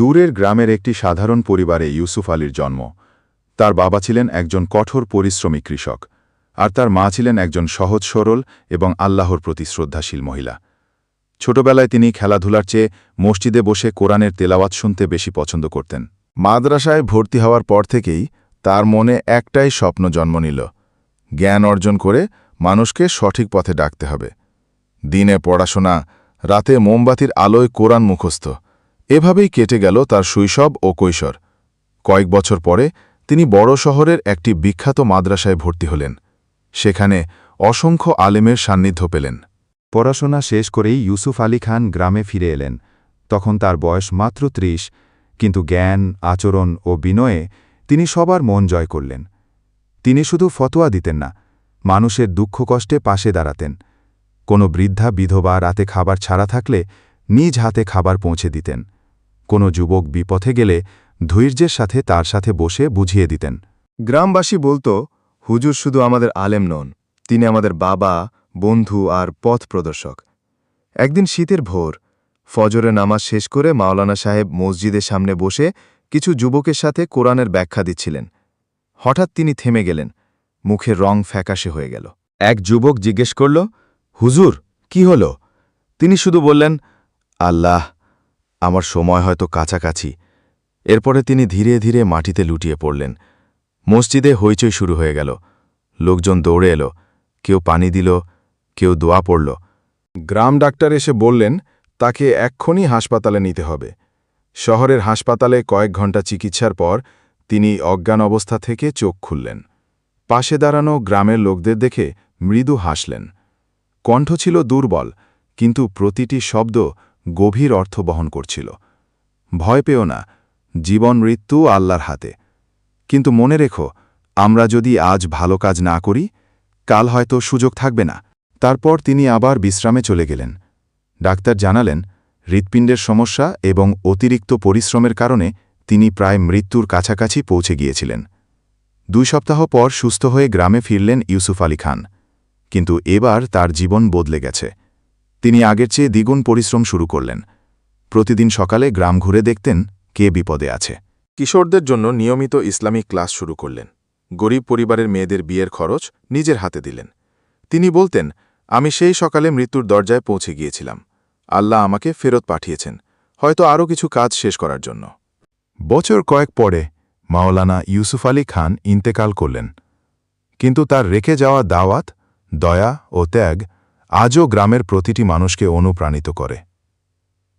দূরের গ্রামের একটি সাধারণ পরিবারে ইউসুফ আলীর জন্ম। তার বাবা ছিলেন একজন কঠোর পরিশ্রমী কৃষক, আর তার মা ছিলেন একজন সহজ সরল এবং আল্লাহর প্রতি শ্রদ্ধাশীল মহিলা। ছোটবেলায় তিনি খেলাধুলার চেয়ে মসজিদে বসে কোরআনের তেলাওয়াত শুনতে বেশি পছন্দ করতেন। মাদ্রাসায় ভর্তি হওয়ার পর থেকেই তার মনে একটাই স্বপ্ন জন্ম নিল, জ্ঞান অর্জন করে মানুষকে সঠিক পথে ডাকতে হবে। দিনে পড়াশোনা, রাতে মোমবাতির আলোয় কোরআন মুখস্থ। এভাবেই কেটে গেল তার শৈশব ও কৈশোর। কয়েক বছর পরে তিনি বড় শহরের একটি বিখ্যাত মাদ্রাসায় ভর্তি হলেন। সেখানে অসংখ্য আলেমের সান্নিধ্য পেলেন। পড়াশোনা শেষ করেই ইউসুফ আলী খান গ্রামে ফিরে এলেন। তখন তার বয়স মাত্র ত্রিশ, কিন্তু জ্ঞান, আচরণ ও বিনয়ে তিনি সবার মন জয় করলেন। তিনি শুধু ফতোয়া দিতেন না, মানুষের দুঃখ কষ্টে পাশে দাঁড়াতেন। কোনো বৃদ্ধা বিধবা রাতে খাবার ছাড়া থাকলে নিজ হাতে খাবার পৌঁছে দিতেন। কোনো যুবক বিপথে গেলে ধৈর্যের সাথে তার সাথে বসে বুঝিয়ে দিতেন। গ্রামবাসী বলতো, হুজুর শুধু আমাদের আলেম নন, তিনি আমাদের বাবা, বন্ধু আর পথ প্রদর্শক। একদিন শীতের ভোর ফজরে নামাজ শেষ করে মাওলানা সাহেব মসজিদের সামনে বসে কিছু যুবকের সাথে কোরআনের ব্যাখ্যা দিচ্ছিলেন। হঠাৎ তিনি থেমে গেলেন, মুখের রং ফ্যাকাশে হয়ে গেল। এক যুবক জিজ্ঞেস করল, হুজুর, কি হল? তিনি শুধু বললেন, আল্লাহ আমার সময় হয়তো কাছাকাছি। এরপরে তিনি ধীরে ধীরে মাটিতে লুটিয়ে পড়লেন। মসজিদে হইচই শুরু হয়ে গেল। লোকজন দৌড়ে এলো। কেউ পানি দিল, কেউ দোয়া পড়ল। গ্রাম ডাক্তার এসে বললেন, তাকে এক্ষুনি হাসপাতালে নিতে হবে। শহরের হাসপাতালে কয়েক ঘণ্টা চিকিৎসার পর তিনি অজ্ঞান অবস্থা থেকে চোখ খুললেন। পাশে দাঁড়ানো গ্রামের লোকদের দেখে মৃদু হাসলেন। কণ্ঠ ছিল দুর্বল, কিন্তু প্রতিটি শব্দ গভীর অর্থ বহন করছিল। ভয় পেও না, জীবন মৃত্যু আল্লাহর হাতে। কিন্তু মনে রেখো, আমরা যদি আজ ভালো কাজ না করি, কাল হয়তো সুযোগ থাকবে না। তারপর তিনি আবার বিশ্রামে চলে গেলেন। ডাক্তার জানালেন, হৃৎপিণ্ডের সমস্যা এবং অতিরিক্ত পরিশ্রমের কারণে তিনি প্রায় মৃত্যুর কাছাকাছি পৌঁছে গিয়েছিলেন। দুই সপ্তাহ পর সুস্থ হয়ে গ্রামে ফিরলেন ইউসুফ আলী খান। কিন্তু এবার তার জীবন বদলে গেছে। তিনি আগের চেয়ে দ্বিগুণ পরিশ্রম শুরু করলেন। প্রতিদিন সকালে গ্রাম ঘুরে দেখতেন কে বিপদে আছে। কিশোরদের জন্য নিয়মিত ইসলামিক ক্লাস শুরু করলেন। গরিব পরিবারের মেয়েদের বিয়ের খরচ নিজের হাতে দিলেন। তিনি বলতেন, আমি সেই সকালে মৃত্যুর দরজায় পৌঁছে গিয়েছিলাম। আল্লাহ আমাকে ফেরত পাঠিয়েছেন, হয়তো আরও কিছু কাজ শেষ করার জন্য। বছর কয়েক পরে মাওলানা ইউসুফ আলী খান ইন্তেকাল করলেন। কিন্তু তার রেখে যাওয়া দাওয়াত, দয়া ও ত্যাগ আজও গ্রামের প্রতিটি মানুষকে অনুপ্রাণিত করে।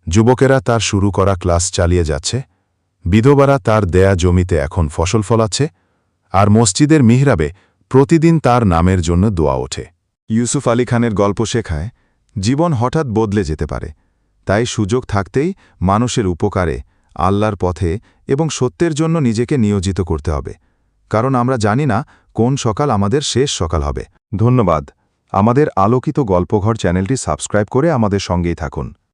যুবকেরা তার শুরু করা ক্লাস চালিয়ে যাচ্ছে, বিধবারা তার দেয়া জমিতে এখন ফসল ফলাচ্ছে, আর মসজিদের মিহরাবে প্রতিদিন তার নামের জন্য দোয়া ওঠে। ইউসুফ আলী খানের গল্প শেখায়, জীবন হঠাৎ বদলে যেতে পারে, তাই সুযোগ থাকতেই মানুষের উপকারে, আল্লাহর পথে এবং সত্যের জন্য নিজেকে নিয়োজিত করতে হবে, কারণ আমরা জানি না কোন সকাল আমাদের শেষ সকাল হবে। ধন্যবাদ। আমাদের আলোকিত গল্পঘর চ্যানেলটি সাবস্ক্রাইব করে আমাদের সঙ্গেই থাকুন।